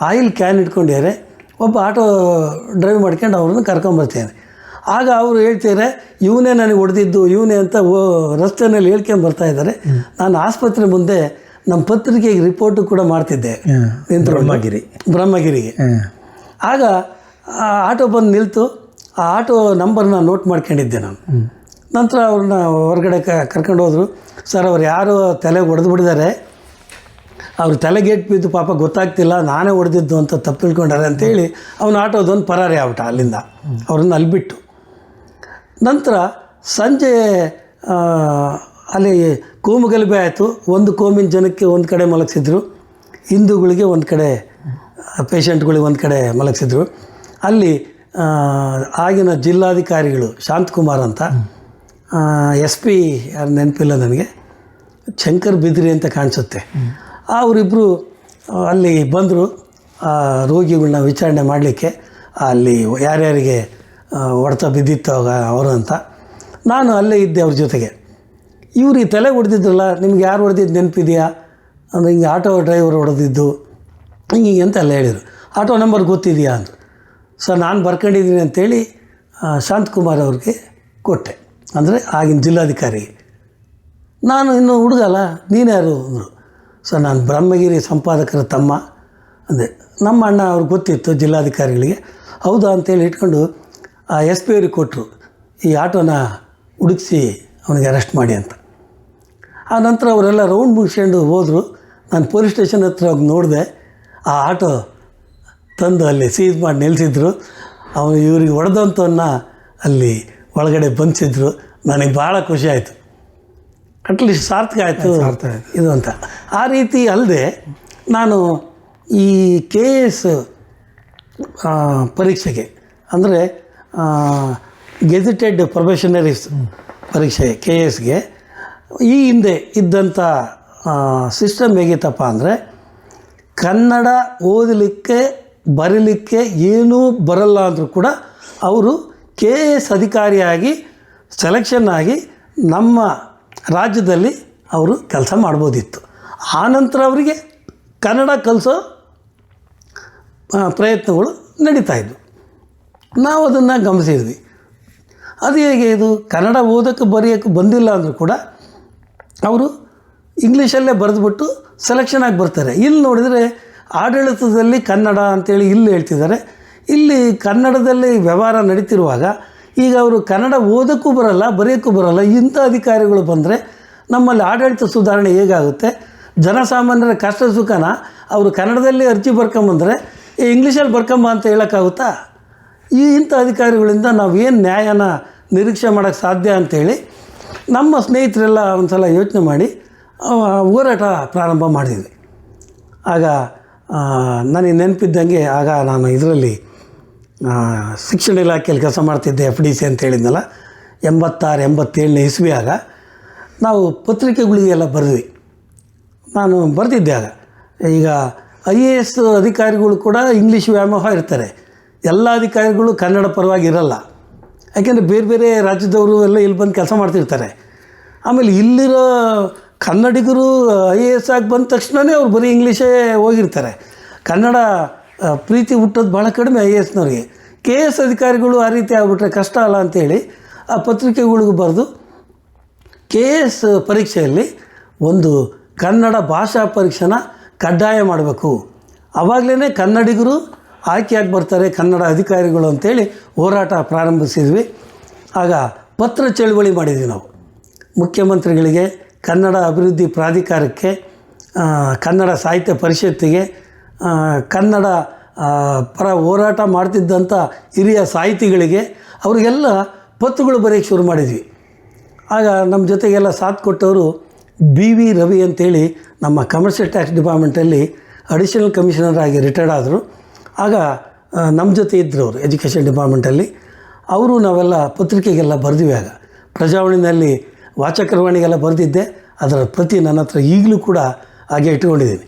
ಆಯಿಲ್ ಕ್ಯಾನ್ ಇಟ್ಕೊಂಡಿದ್ದಾರೆ. ಒಬ್ಬ ಆಟೋ ಡ್ರೈವ್ ಮಾಡ್ಕೊಂಡು ಅವ್ರನ್ನ ಕರ್ಕೊಂಬರ್ತಿದ್ದಾನೆ ಆಗ ಅವರು ಹೇಳ್ತಿದ್ದಾರೆ ಇವನೇ ನನಗೆ ಹೊಡೆದಿದ್ದು ಇವನೇ ಅಂತ ಓ ರಸ್ತೆಯಲ್ಲಿ ಹೇಳ್ಕೊಂಡು ಬರ್ತಾ ಇದ್ದಾರೆ. ನಾನು ಆಸ್ಪತ್ರೆ ಮುಂದೆ ನಮ್ಮ ಪತ್ರಿಕೆಗೆ ರಿಪೋರ್ಟು ಕೂಡ ಮಾಡ್ತಿದ್ದೆ. ನಿಂತು ಬ್ರಹ್ಮಗಿರಿ. ಬ್ರಹ್ಮಗಿರಿಗೆ. ಆಗ ಆ ಆಟೋ ಬಂದು ನಿಲ್ತು ಆ ಆಟೋ ನಂಬರ್ನ ನೋಟ್ ಮಾಡ್ಕೊಂಡಿದ್ದೆ ನಾನು. ನಂತರ ಅವ್ರನ್ನ ಹೊರಗಡೆ ಕ ಕರ್ಕೊಂಡು ಹೋದರು. ಸರ್ ಅವ್ರು ಯಾರು ತಲೆಗೆ ಹೊಡೆದು ಬಿಡಿದ್ದಾರೆ ಅವ್ರ ತಲೆಗೇಟ್ ಬಿದ್ದು ಪಾಪ ಗೊತ್ತಾಗ್ತಿಲ್ಲ. ನಾನೇ ಹೊಡೆದಿದ್ದು ಅಂತ ತಪ್ಪು ತಿಳ್ಕೊಂಡಾರೆ ಅಂತೇಳಿ ಅವನ ಆಟೋದೊಂದು ಪರಾರಿ ಆಗ್ಬಿಟ್ಟ ಅಲ್ಲಿಂದ. ಅವ್ರನ್ನ ಅಲ್ಲಿ ಬಿಟ್ಟು. ನಂತರ ಸಂಜೆ ಅಲ್ಲಿ ಕೋಮು ಗಲಭೆ ಆಯಿತು. ಒಂದು ಕೋಮಿನ ಜನಕ್ಕೆ ಒಂದು ಕಡೆ ಮಲಗಿಸಿದ್ರು. ಹಿಂದೂಗಳಿಗೆ ಒಂದು ಕಡೆ, ಪೇಷಂಟ್ಗಳಿಗೆ ಒಂದು ಕಡೆ ಮಲಗಿಸಿದ್ರು. ಅಲ್ಲಿ ಆಗಿನ ಜಿಲ್ಲಾಧಿಕಾರಿಗಳು ಶಾಂತಕುಮಾರ್ ಅಂತ ಎಸ್ ಪಿ ಯಾರು ನೆನಪಿಲ್ಲ ನನಗೆ, ಶಂಕರ್ ಬಿದ್ರಿ ಅಂತ ಕಾಣಿಸುತ್ತೆ. ಅವರಿಬ್ಬರು ಅಲ್ಲಿ ಬಂದರು. ಆ ರೋಗಿಗಳನ್ನ ವಿಚಾರಣೆ ಮಾಡಲಿಕ್ಕೆ. ಅಲ್ಲಿ ಯಾರ್ಯಾರಿಗೆ ಹೊಡೆತ ಬಿದ್ದಿತ್ತು ಅವಾಗ ಅವರು ಅಂತ. ನಾನು ಅಲ್ಲೇ ಇದ್ದೆ ಅವ್ರ ಜೊತೆಗೆ. ಇವ್ರು ಈ ತಲೆ ಹೊಡೆದಿದ್ರಲ್ಲ, ನಿಮ್ಗೆ ಯಾರು ಹೊಡೆದಿದ್ದು ನೆನಪಿದೆಯಾ? ಅಂದರೆ ಹಿಂಗೆ ಆಟೋ ಡ್ರೈವರ್ ಹೊಡೆದಿದ್ದು. ಹಿಂಗೆ ಹಿಂಗೆ ಅಂತ ಎಲ್ಲ ಹೇಳಿದರು. ಆಟೋ ನಂಬರ್ ಗೊತ್ತಿದೆಯಾ ಅಂದರು. ಸರ್, ನಾನು ಬರ್ಕೊಂಡಿದ್ದೀನಿ ಅಂತೇಳಿ ಶಾಂತಕುಮಾರ್ ಅವ್ರಿಗೆ ಕೊಟ್ಟೆ. ಅಂದರೆ ಆಗಿನ ಜಿಲ್ಲಾಧಿಕಾರಿ. ನಾನು ಇನ್ನು ಹುಡುಗಲ್ಲ ನೀನ್ಯಾರು ಅಂದರು. ಸರ್, ನಾನು ಬ್ರಹ್ಮಗಿರಿ ಸಂಪಾದಕರ ತಮ್ಮ ಅಂದೆ. ನಮ್ಮ ಅಣ್ಣ ಅವ್ರಿಗೆ ಗೊತ್ತಿತ್ತು ಜಿಲ್ಲಾಧಿಕಾರಿಗಳಿಗೆ. ಹೌದಾ ಅಂತೇಳಿ ಇಟ್ಕೊಂಡು, ಆ, ಎಸ್ ಪಿ ಅವ್ರಿಗೆ ಕೊಟ್ಟರು ಈ ಆಟೋನ ಹುಡುಕಿಸಿ ಅವನಿಗೆ ಅರೆಸ್ಟ್ ಮಾಡಿ ಅಂತ. ಆ ನಂತರ ಅವರೆಲ್ಲ ರೌಂಡ್ ಮುಗಿಸ್ಕೊಂಡು ಹೋದರು. ನಾನು ಪೊಲೀಸ್ ಸ್ಟೇಷನ್ ಹತ್ರ ಹೋಗಿ ನೋಡಿದೆ. ಆ ಆಟೋ ತಂದು ಅಲ್ಲಿ ಸೀಸ್ ಮಾಡಿ ನಿಲ್ಲಿಸಿದ್ರು ಅವನು ಇವ್ರಿಗೆ ಹೊಡೆದಂಥವನ್ನ ಅಲ್ಲಿ ಒಳಗಡೆ ಬಂಧಿಸಿದ್ರು. ನನಗೆ ಭಾಳ ಖುಷಿ ಆಯಿತು. ಅಟ್ಲೀಸ್ಟ್ ಸಾರ್ಥಕ ಆಯಿತು. ಇದು ಅಂತ. ಆ ರೀತಿ ಅಲ್ಲದೆ ನಾನು ಈ ಕೆ ಎಸ್ ಪರೀಕ್ಷೆಗೆ ಅಂದರೆ ಗೆಜೆಟೆಡ್ ಪ್ರೊಫೆಷನರೀಸ್ ಪರೀಕ್ಷೆ ಕೆ ಎಸ್ಗೆ ಈ ಹಿಂದೆ ಇದ್ದಂಥ ಸಿಸ್ಟಮ್ ಹೇಗಿತ್ತಪ್ಪ ಅಂದರೆ ಕನ್ನಡ ಓದಲಿಕ್ಕೆ, ಬರಲಿಕ್ಕೆ ಏನೂ ಬರಲ್ಲ ಅಂದರೂ ಕೂಡ ಅವರು ಕೆ ಎಸ್ ಅಧಿಕಾರಿಯಾಗಿ ಸೆಲೆಕ್ಷನ್ ಆಗಿ ನಮ್ಮ ರಾಜ್ಯದಲ್ಲಿ ಅವರು ಕೆಲಸ ಮಾಡ್ಬೋದಿತ್ತು. ಆನಂತರ ಅವರಿಗೆ ಕನ್ನಡ ಕಲಿಸೋ ಪ್ರಯತ್ನಗಳು ನಡೀತಾ ಇದ್ವು. ನಾವು ಅದನ್ನು ಗಮನಿಸಿದ್ವಿ. ಅದು ಹೇಗೆ ಇದು ಕನ್ನಡ ಓದೋಕ್ಕೆ, ಬರೆಯೋಕ್ಕೆ ಬಂದಿಲ್ಲ ಅಂದರೂ ಕೂಡ ಅವರು ಇಂಗ್ಲೀಷಲ್ಲೇ ಬರೆದ್ಬಿಟ್ಟು ಸೆಲೆಕ್ಷನ್ ಆಗಿ ಬರ್ತಾರೆ. ಇಲ್ಲಿ ನೋಡಿದರೆ ಆಡಳಿತದಲ್ಲಿ ಕನ್ನಡ ಅಂತೇಳಿ ಇಲ್ಲಿ ಹೇಳ್ತಿದ್ದಾರೆ. ಇಲ್ಲಿ ಕನ್ನಡದಲ್ಲಿ ವ್ಯವಹಾರ ನಡೀತಿರುವಾಗ ಈಗ ಅವರು ಕನ್ನಡ ಓದೋಕ್ಕೂ ಬರಲ್ಲ, ಬರೆಯೋಕ್ಕೂ ಬರಲ್ಲ. ಇಂಥ ಅಧಿಕಾರಿಗಳು ಬಂದರೆ ನಮ್ಮಲ್ಲಿ ಆಡಳಿತ ಸುಧಾರಣೆ ಹೇಗಾಗುತ್ತೆ? ಜನಸಾಮಾನ್ಯರ ಕಷ್ಟ ಸುಖನ ಅವರು ಕನ್ನಡದಲ್ಲಿ ಅರ್ಜಿ ಬರ್ಕೊಂಬಂದರೆ ಇಂಗ್ಲೀಷಲ್ಲಿ ಬರ್ಕೊಂಬ ಅಂತ ಹೇಳೋಕ್ಕಾಗುತ್ತಾ? ಈ ಇಂಥ ಅಧಿಕಾರಿಗಳಿಂದ ನಾವು ಏನು ನ್ಯಾಯನ ನಿರೀಕ್ಷೆ ಮಾಡೋಕ್ಕೆ ಸಾಧ್ಯ ಅಂತೇಳಿ ನಮ್ಮ ಸ್ನೇಹಿತರೆಲ್ಲ ಒಂದು ಸಲ ಯೋಚನೆ ಮಾಡಿ ಹೋರಾಟ ಪ್ರಾರಂಭ ಮಾಡಿದ್ವಿ. ಆಗ ನನಗೆ ನೆನಪಿದ್ದಂಗೆ ಆಗ ನಾನು ಇದರಲ್ಲಿ ಶಿಕ್ಷಣ ಇಲಾಖೆಯಲ್ಲಿ ಕೆಲಸ ಮಾಡ್ತಿದ್ದೆ ಎಫ್ ಡಿ ಸಿ ಅಂತ ಹೇಳಿದ್ನಲ್ಲ, ಎಂಬತ್ತಾರು, ಎಂಬತ್ತೇಳನೇ ಇಸ್ವಿ ಆಗ. ನಾವು ಪತ್ರಿಕೆಗಳಿಗೆಲ್ಲ ಬರೆದ್ವಿ. ನಾನು ಬರೆದಿದ್ದೆ ಆಗ. ಈಗ ಐ ಎ ಎಸ್ ಅಧಿಕಾರಿಗಳು ಕೂಡ ಇಂಗ್ಲೀಷ್ ವ್ಯಾಮೋಹ ಇರ್ತಾರೆ. ಎಲ್ಲ ಅಧಿಕಾರಿಗಳು ಕನ್ನಡ ಪರವಾಗಿ ಇರಲ್ಲ. ಯಾಕೆಂದರೆ ಬೇರೆ ಬೇರೆ ರಾಜ್ಯದವರು ಎಲ್ಲ ಇಲ್ಲಿ ಬಂದು ಕೆಲಸ ಮಾಡ್ತಿರ್ತಾರೆ. ಆಮೇಲೆ ಇಲ್ಲಿರೋ ಕನ್ನಡಿಗರು ಐ ಎ ಎಸ್ ಆಗಿ ಬಂದ ತಕ್ಷಣವೇ ಅವ್ರು ಬರೀ ಇಂಗ್ಲೀಷೇ ಹೋಗಿರ್ತಾರೆ. ಕನ್ನಡ ಪ್ರೀತಿ ಹುಟ್ಟೋದು ಭಾಳ ಕಡಿಮೆ ಐ ಎ ಎಸ್ನವ್ರಿಗೆ. ಕೆ ಎಸ್ ಅಧಿಕಾರಿಗಳು ಆ ರೀತಿ ಆಗಿಬಿಟ್ರೆ ಕಷ್ಟ ಅಲ್ಲ ಅಂತೇಳಿ ಆ ಪತ್ರಿಕೆಗಳಿಗೂ ಬರೆದು ಕೆ ಎಸ್ ಪರೀಕ್ಷೆಯಲ್ಲಿ ಒಂದು ಕನ್ನಡ ಭಾಷಾ ಪರೀಕ್ಷೆನ ಕಡ್ಡಾಯ ಮಾಡಬೇಕು. ಆವಾಗಲೇ ಕನ್ನಡಿಗರು ಆಯ್ಕೆಯಾಗಿ ಬರ್ತಾರೆ ಕನ್ನಡ ಅಧಿಕಾರಿಗಳು ಅಂತೇಳಿ ಹೋರಾಟ ಪ್ರಾರಂಭಿಸಿದ್ವಿ. ಆಗ ಪತ್ರ ಚಳುವಳಿ ಮಾಡಿದ್ವಿ ನಾವು. ಮುಖ್ಯಮಂತ್ರಿಗಳಿಗೆ, ಕನ್ನಡ ಅಭಿವೃದ್ಧಿ ಪ್ರಾಧಿಕಾರಕ್ಕೆ ಕನ್ನಡ ಸಾಹಿತ್ಯ ಪರಿಷತ್ತಿಗೆ ಕನ್ನಡ ಪರ ಹೋರಾಟ ಮಾಡ್ತಿದ್ದಂಥ ಹಿರಿಯ ಸಾಹಿತಿಗಳಿಗೆ ಅವರಿಗೆಲ್ಲ ಪತ್ರಗಳು ಬರೆಯೋಕ್ಕೆ ಶುರು ಮಾಡಿದ್ವಿ. ಆಗ ನಮ್ಮ ಜೊತೆಗೆಲ್ಲ ಸಾಥ್ ಕೊಟ್ಟವರು ಬಿ ವಿ ರವಿ ಅಂತೇಳಿ ನಮ್ಮ ಕಮರ್ಷಿಯಲ್ ಟ್ಯಾಕ್ಸ್ ಡಿಪಾರ್ಟ್ಮೆಂಟಲ್ಲಿ ಅಡಿಷನಲ್ ಕಮಿಷನರ್ ಆಗಿ ರಿಟೈರ್ಡ್ ಆದರು. ಆಗ ನಮ್ಮ ಜೊತೆ ಇದ್ದರು ಅವರು ಎಜುಕೇಷನ್ ಡಿಪಾರ್ಟ್ಮೆಂಟಲ್ಲಿ, ಅವರು ನಾವೆಲ್ಲ ಪತ್ರಿಕೆಗೆಲ್ಲ ಬರೆದಿವಿ ಆಗ. ಪ್ರಜಾವಾಣಿನಲ್ಲಿ ವಾಚಕರವಾಣಿಗೆಲ್ಲ ಬರೆದಿದ್ದೆ, ಅದರ ಪ್ರತಿ ನನ್ನ ಹತ್ರ ಈಗಲೂ ಕೂಡ ಹಾಗೆ ಇಟ್ಕೊಂಡಿದ್ದೀನಿ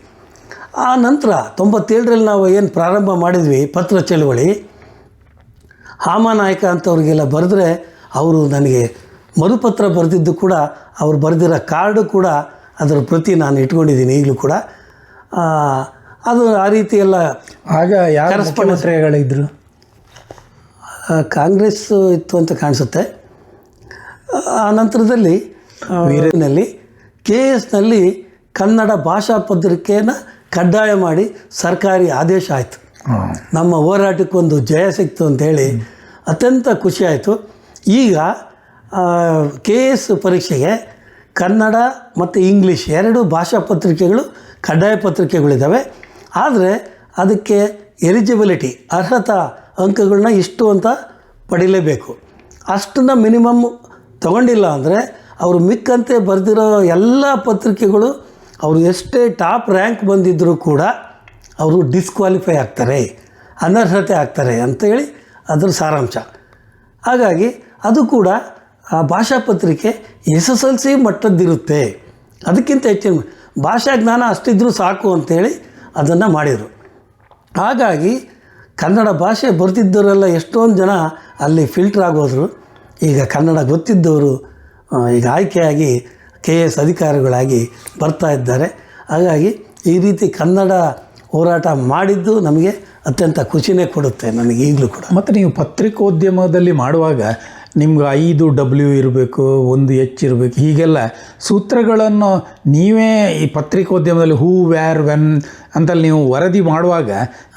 ಆ ನಂತರ ತೊಂಬತ್ತೇಳರಲ್ಲಿ ನಾವು ಏನು ಪ್ರಾರಂಭ ಮಾಡಿದ್ವಿ ಪತ್ರ ಚಳುವಳಿ ಹಾಮನಾಯಕ ಅಂತವ್ರಿಗೆಲ್ಲ ಬರೆದ್ರೆ ಅವರು ನನಗೆ ಮರುಪತ್ರ ಬರೆದಿದ್ದು ಕೂಡ, ಅವರು ಬರೆದಿರೋ ಕಾರ್ಡು ಕೂಡ ಅದರ ಪ್ರತಿ ನಾನು ಇಟ್ಕೊಂಡಿದ್ದೀನಿ ಈಗಲೂ ಕೂಡ. ಅದು ಆ ರೀತಿ ಎಲ್ಲ ಆಗ ಯಾರು ಮುಖ್ಯಮಂತ್ರಿಗಳಿದ್ರು ಆ, ಕಾಂಗ್ರೆಸ್ ಇತ್ತು ಅಂತ ಕಾಣಿಸುತ್ತೆ. ಆ ನಂತರದಲ್ಲಿ ವೀರನಲ್ಲಿ ಕೆ ಎಸ್ನಲ್ಲಿ ಕನ್ನಡ ಭಾಷಾ ಪತ್ರಿಕೆಯನ್ನು ಕಡ್ಡಾಯ ಮಾಡಿ ಸರ್ಕಾರಿ ಆದೇಶ ಆಯಿತು. ನಮ್ಮ ಹೋರಾಟಕ್ಕೊಂದು ಜಯ ಸಿಕ್ತು ಅಂತೇಳಿ ಅತ್ಯಂತ ಖುಷಿಯಾಯಿತು ಈಗ ಕೆ ಎಸ್ ಪರೀಕ್ಷೆಗೆ ಕನ್ನಡ ಮತ್ತು ಇಂಗ್ಲೀಷ್ ಎರಡು ಭಾಷಾ ಪತ್ರಿಕೆಗಳು ಕಡ್ಡಾಯ ಪತ್ರಿಕೆಗಳಿದ್ದಾವೆ. ಆದರೆ ಅದಕ್ಕೆ ಎಲಿಜಿಬಿಲಿಟಿ ಅರ್ಹತಾ ಅಂಕಗಳನ್ನ ಇಷ್ಟು ಅಂತ ಪಡೀಲೇಬೇಕು. ಅಷ್ಟನ್ನು ಮಿನಿಮಮ್ ತಗೊಂಡಿಲ್ಲ ಅಂದರೆ ಅವರು ಮಿಕ್ಕಂತೆ ಬರೆದಿರೋ ಎಲ್ಲ ಪತ್ರಿಕೆಗಳು ಅವರು ಎಷ್ಟೇ ಟಾಪ್ ರ್ಯಾಂಕ್ ಬಂದಿದ್ದರೂ ಕೂಡ ಅವರು ಡಿಸ್ಕ್ವಾಲಿಫೈ ಆಗ್ತಾರೆ, ಅನರ್ಹತೆ ಆಗ್ತಾರೆ ಅಂತೇಳಿ ಅದರ ಸಾರಾಂಶ. ಹಾಗಾಗಿ ಅದು ಕೂಡ ಆ ಭಾಷಾ ಪತ್ರಿಕೆ ಎಸ್ ಎಸ್ ಎಲ್ ಸಿ ಮಟ್ಟದ್ದಿರುತ್ತೆ. ಅದಕ್ಕಿಂತ ಹೆಚ್ಚಿನ ಭಾಷಾ ಜ್ಞಾನ ಅಷ್ಟಿದ್ರೂ ಸಾಕು ಅಂತೇಳಿ ಅದನ್ನು ಮಾಡಿದರು. ಹಾಗಾಗಿ ಕನ್ನಡ ಭಾಷೆ ಬರ್ತಿದ್ದವರೆಲ್ಲ ಎಷ್ಟೊಂದು ಜನ ಅಲ್ಲಿ ಫಿಲ್ಟರ್ ಆಗೋದ್ರು. ಈಗ ಕನ್ನಡ ಗೊತ್ತಿದ್ದವರು ಈಗ ಆಯ್ಕೆಯಾಗಿ ಕೆ ಎಸ್ ಅಧಿಕಾರಿಗಳಾಗಿ ಬರ್ತಾ ಇದ್ದಾರೆ. ಹಾಗಾಗಿ ಈ ರೀತಿ ಕನ್ನಡ ಹೋರಾಟ ಮಾಡಿದ್ದು ನಮಗೆ ಅತ್ಯಂತ ಖುಷಿನೇ ಕೊಡುತ್ತೆ, ನನಗೆ ಈಗಲೂ ಕೂಡ. ಮತ್ತು ನೀವು ಪತ್ರಿಕೋದ್ಯಮದಲ್ಲಿ ಮಾಡುವಾಗ ನಿಮ್ಗೆ ಐದು ಡಬ್ಲ್ಯೂ ಇರಬೇಕು, ಒಂದು ಎಚ್ ಇರಬೇಕು, ಹೀಗೆಲ್ಲ ಸೂತ್ರಗಳನ್ನು ನೀವೇ ಈ ಪತ್ರಿಕೋದ್ಯಮದಲ್ಲಿ ಹೂ ವ್ಯಾರ್ ವೆನ್ ಅಂತಲ್ಲಿ ನೀವು ವರದಿ ಮಾಡುವಾಗ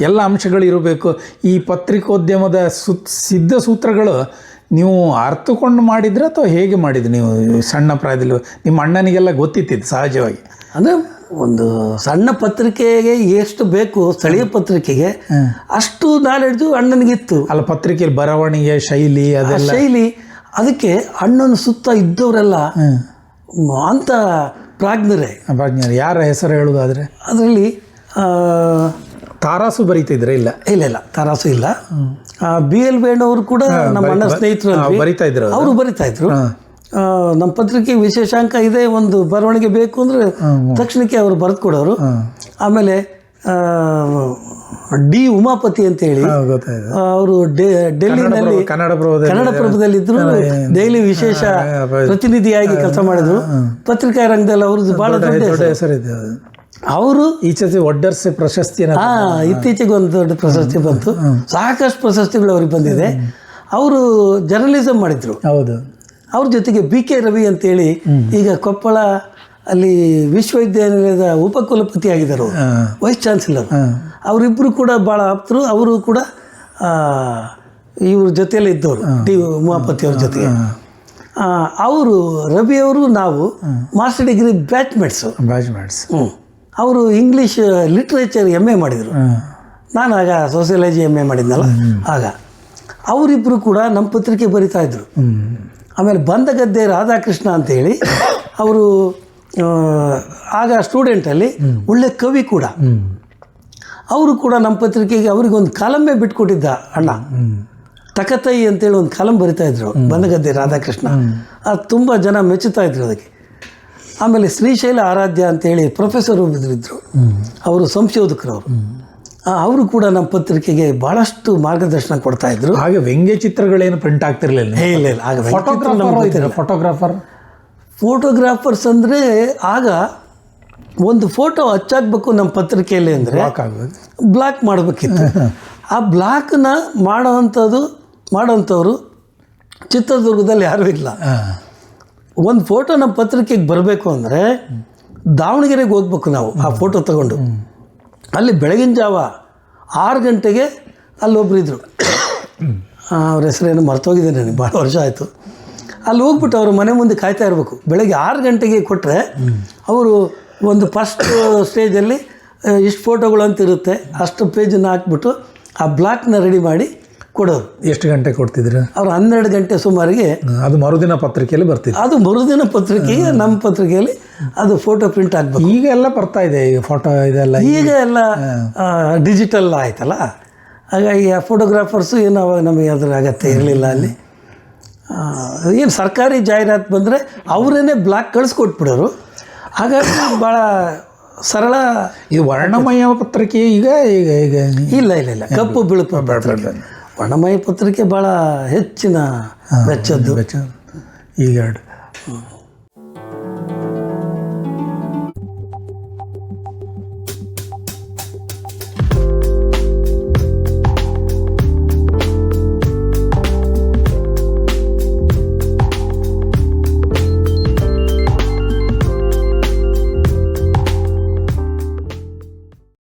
ಎಲ್ಲ ಅಂಶಗಳು ಇರಬೇಕು. ಈ ಪತ್ರಿಕೋದ್ಯಮದ ಸುತ್ ಸಿದ್ಧ ಸೂತ್ರಗಳು ನೀವು ಅರ್ಥಕೊಂಡು ಮಾಡಿದ್ರೆ ಅಥವಾ ಹೇಗೆ ಮಾಡಿದ್ರಿ ನೀವು ಸಣ್ಣ ಪ್ರಾಯದಲ್ಲಿ? ನಿಮ್ಮ ಅಣ್ಣನಿಗೆಲ್ಲ ಗೊತ್ತಿತ್ತಿದ್ದು ಸಹಜವಾಗಿ. ಅಂದರೆ ಒಂದು ಸಣ್ಣ ಪತ್ರಿಕೆಗೆ ಎಷ್ಟು ಬೇಕು ಸ್ಥಳೀಯ ಪತ್ರಿಕೆಗೆ ಅಷ್ಟು ನಾಲೆಡ್ಜು ಅಣ್ಣನಿಗಿತ್ತು. ಅಲ್ಲ ಪತ್ರಿಕೆಯಲ್ಲಿ ಬರವಣಿಗೆ ಶೈಲಿ ಅದೆಲ್ಲ. ಶೈಲಿ ಅದಕ್ಕೆ ಅಣ್ಣನ ಸುತ್ತ ಇದ್ದವರೆಲ್ಲ ಅಂತ ಪ್ರಾಜ್ಞರೇ. ಪ್ರಾಜ್ಞರು. ಯಾರ ಹೆಸರು ಹೇಳೋದಾದರೆ? ಅದರಲ್ಲಿ ತಾರಾಸು ಬರೀತಿದ್ರೆ ಇಲ್ಲ? ಇಲ್ಲ ಇಲ್ಲ ತಾರಾಸು ಇಲ್ಲ. ಬಿ ಎಲ್ ವೇಣವರು ಕೂಡ ನಮ್ಮ ಅಣ್ಣ ಸ್ನೇಹಿತರು ಬರಿತಾ ಇದ್ರು ಅವರು ಬರಿತಾ ಇದ್ರು. ನಮ್ಮ ಪತ್ರಿಕೆ ವಿಶೇಷಾಂಕ ಇದೆ ಒಂದು ಬರವಣಿಗೆ ಬೇಕು ಅಂದ್ರೆ ತಕ್ಷಣಕ್ಕೆ ಅವರು ಬರೆದು ಕೊಡೋರು ಆಮೇಲೆ ಡಿ ಉಮಾಪತಿ ಅಂತ ಹೇಳಿ ಅವರು ಡೆಲ್ಲಿನಲ್ಲಿ ಕನ್ನಡ ಪ್ರಭದಲ್ಲಿ ಇದ್ರು ಡೈಲಿ ವಿಶೇಷ ಪ್ರತಿನಿಧಿಯಾಗಿ ಕೆಲಸ ಮಾಡಿದ್ರು. ಪತ್ರಿಕಾ ರಂಗದಲ್ಲಿ ಅವ್ರದ್ದು ಬಹಳ ದೊಡ್ಡ ಹೆಸರಿದೆ. ಅವರು ಈಚೆ ಒಡ್ಡರ್ಸ್ ಪ್ರಶಸ್ತಿ ಇತ್ತೀಚೆಗೆ ಒಂದು ದೊಡ್ಡ ಪ್ರಶಸ್ತಿ ಬಂತು. ಸಾಕಷ್ಟು ಪ್ರಶಸ್ತಿಗಳು ಅವ್ರಿಗೆ ಬಂದಿದೆ. ಅವರು ಜರ್ನಲಿಸಮ್ ಮಾಡಿದ್ರು. ಹೌದು. ಅವ್ರ ಜೊತೆಗೆ ಬಿ ಕೆ ರವಿ ಅಂತೇಳಿ ಈಗ ಕೊಪ್ಪಳ ಅಲ್ಲಿ ವಿಶ್ವವಿದ್ಯಾನಿಲಯದ ಉಪಕುಲಪತಿ ಆಗಿದ್ದರು. Vice chancellor. ಅವರಿಬ್ಬರು ಕೂಡ ಭಾಳ ಆಪ್ತರು ಅವರು ಕೂಡ ಇವ್ರ ಜೊತೆಯಲ್ಲಿ ಇದ್ದವರು ಟಿ ಉಮಾಪತಿ ಅವ್ರ ಜೊತೆಗೆ. ಅವರು ರವಿ ಅವರು ನಾವು ಮಾಸ್ಟರ್ ಡಿಗ್ರಿ ಬ್ಯಾಚ್ಮೇಟ್ಸು. ಬ್ಯಾಚ್ಮೇಟ್ಸ್. ಹ್ಞೂ ಅವರು ಇಂಗ್ಲೀಷ್ ಲಿಟ್ರೇಚರ್ ಎಂ ಎ ಮಾಡಿದರು. ನಾನು ಆಗ ಸೋಸಿಯಾಲಜಿ ಎಂ ಎ ಮಾಡಿದ್ನಲ್ಲ ಆಗ. ಅವರಿಬ್ಬರು ಕೂಡ ನಮ್ಮ ಪತ್ರಿಕೆ ಬರಿತಾ ಇದ್ರು. ಆಮೇಲೆ ಬಂದ ಗದ್ದೆ ರಾಧಾಕೃಷ್ಣ ಅಂತೇಳಿ ಅವರು ಆಗ ಸ್ಟೂಡೆಂಟಲ್ಲಿ ಒಳ್ಳೆ ಕವಿ ಕೂಡ. ಅವರು ಕೂಡ ನಮ್ಮ ಪತ್ರಿಕೆಗೆ ಅವ್ರಿಗೊಂದು ಕಾಲಂಬೆ ಬಿಟ್ಕೊಟ್ಟಿದ್ದ ಅಣ್ಣ. ತಕತೈ ಅಂತೇಳಿ ಒಂದು ಕಾಲಂ ಬರಿತಾ ಇದ್ರು ಬಂದಗದ್ದೆ ರಾಧಾಕೃಷ್ಣ. ಅದು ತುಂಬ ಜನ ಮೆಚ್ಚುತ್ತಾ ಇದ್ರು ಅದಕ್ಕೆ. ಆಮೇಲೆ ಶ್ರೀಶೈಲ ಆರಾಧ್ಯ ಅಂತೇಳಿ ಪ್ರೊಫೆಸರ್ ಇದ್ದರು ಅವರು ಸಂಶೋಧಕರು ಅವರು ಕೂಡ ನಮ್ಮ ಪತ್ರಿಕೆಗೆ ಬಹಳಷ್ಟು ಮಾರ್ಗದರ್ಶನ ಕೊಡ್ತಾ ಇದ್ರು. ಹಾಗೆ ವ್ಯಂಗ್ಯ ಚಿತ್ರಗಳೇನು ಪ್ರಿಂಟ್ ಆಗ್ತಿರ್ಲಿಲ್ಲ ಇಲ್ಲ ಇಲ್ಲ. ಆಗ ಫೋಟೋಗ್ರಾಫರ್ ಫೋಟೋಗ್ರಾಫರ್ ಫೋಟೋಗ್ರಾಫರ್ಸ್ ಅಂದರೆ ಆಗ ಒಂದು ಫೋಟೋ ಹಚ್ಚಾಕ್ಬೇಕು ನಮ್ಮ ಪತ್ರಿಕೆಯಲ್ಲಿ ಅಂದರೆ ಬ್ಲಾಕ್ ಮಾಡಬೇಕಿತ್ತು. ಆ ಬ್ಲಾಕ್ನ ಮಾಡೋವಂಥದ್ದು ಮಾಡೋವಂಥವ್ರು ಚಿತ್ರದುರ್ಗದಲ್ಲಿ ಯಾರೂ ಇಲ್ಲ. ಒಂದು ಫೋಟೋ ನಮ್ಮ ಪತ್ರಿಕೆಗೆ ಬರಬೇಕು ಅಂದರೆ ದಾವಣಗೆರೆಗೆ ಹೋಗ್ಬೇಕು ನಾವು ಆ ಫೋಟೋ ತಗೊಂಡು. ಅಲ್ಲಿ ಬೆಳಗಿನ ಜಾವ ಆರು ಗಂಟೆಗೆ ಅಲ್ಲೊಬ್ರು ಇದ್ರು ಅವ್ರ ಹೆಸರೇನು ಮರ್ತೋಗಿದೆ ನನಗೆ ಭಾಳ ವರ್ಷ ಆಯಿತು. ಅಲ್ಲಿ ಹೋಗ್ಬಿಟ್ಟು ಅವ್ರ ಮನೆ ಮುಂದೆ ಕಾಯ್ತಾ ಇರಬೇಕು. ಬೆಳಗ್ಗೆ ಆರು ಗಂಟೆಗೆ ಕೊಟ್ಟರೆ ಅವರು ಒಂದು ಫಸ್ಟ್ ಸ್ಟೇಜಲ್ಲಿ ಇಷ್ಟು ಫೋಟೋಗಳು ಅಂತ ಇರುತ್ತೆ. ಅಷ್ಟು ಪೇಜನ್ನು ಹಾಕ್ಬಿಟ್ಟು ಆ ಬ್ಲಾಕ್ನ ರೆಡಿ ಮಾಡಿ ಕೊಡೋರು ಎಷ್ಟು ಗಂಟೆ ಕೊಡ್ತಿದ್ರು ಅವ್ರು ಹನ್ನೆರಡು ಗಂಟೆ ಸುಮಾರಿಗೆ ಅದು ಮರುದಿನ ಪತ್ರಿಕೆಯಲ್ಲಿ ಬರ್ತಿದ್ರು ಅದು ಮರುದಿನ ಪತ್ರಿಕೆಗೆ ನಮ್ಮ ಪತ್ರಿಕೆಯಲ್ಲಿ ಅದು ಫೋಟೋ ಪ್ರಿಂಟ್ ಆಗಬೇಕು. ಈಗ ಎಲ್ಲ ಬರ್ತಾ ಇದೆ ಈಗ ಫೋಟೋ ಇದೆಲ್ಲ ಈಗ. ಎಲ್ಲ ಡಿಜಿಟಲ್ ಆಯ್ತಲ್ಲ? ಹಾಗಾಗಿ ಆ ಫೋಟೋಗ್ರಾಫರ್ಸು ಏನು ಅವಾಗ ನಮಗೆ ಅದರ ಅಗತ್ಯ ಇರಲಿಲ್ಲ ಅಲ್ಲಿ. ಏನು ಸರ್ಕಾರಿ ಜಾಹೀರಾತು ಬಂದರೆ ಅವರೇನೆ ಬ್ಲಾಕ್ ಕಳಿಸ್ಕೊಟ್ಬಿಡೋರು ಹಾಗಾಗಿ ಭಾಳ ಸರಳ. ಈ ವರ್ಣಮಯ ಪತ್ರಿಕೆ ಈಗ ಈಗ ಈಗ. ಇಲ್ಲ ಇಲ್ಲ ಇಲ್ಲ. ಕಪ್ಪು ಬಿಳುಪು ವರ್ಣಮಯ ಪತ್ರಿಕೆ ಭಾಳ ಹೆಚ್ಚಿನ ವೆಚ್ಚದ್ದು ವೆಚ್ಚ ಈಗ ಎರಡು.